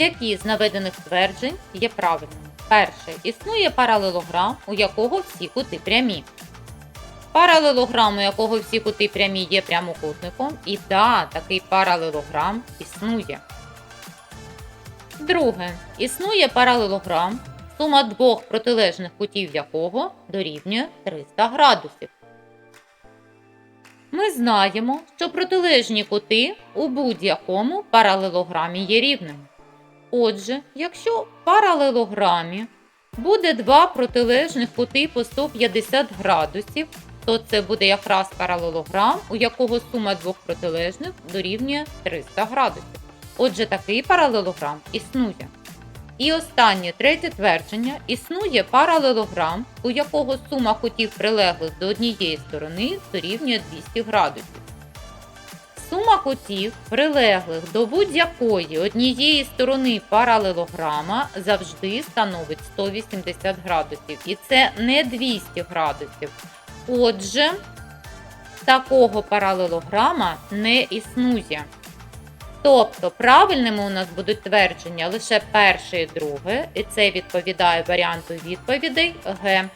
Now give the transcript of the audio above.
Які з наведених тверджень є правильними? Перше. Існує паралелограм, у якого всі кути прямі. Паралелограм, у якого всі кути прямі є прямокутником. І да, такий паралелограм існує. Друге. Існує паралелограм, сума двох протилежних кутів якого дорівнює 300 градусів. Ми знаємо, що протилежні кути у будь-якому паралелограмі є рівними. Отже, якщо в паралелограмі буде два протилежних кути по 150 градусів, то це буде якраз паралелограм, у якого сума двох протилежних дорівнює 300 градусів. Отже, такий паралелограм існує. І останнє третє твердження існує паралелограм, у якого сума кутів прилеглих до однієї сторони дорівнює 200 градусів. Сума кутів, прилеглих до будь-якої однієї сторони паралелограма, завжди становить 180 градусів. І це не 200 градусів. Отже, такого паралелограма не існує. Тобто правильними у нас будуть твердження лише перше і друге, і це відповідає варіанту відповідей Г.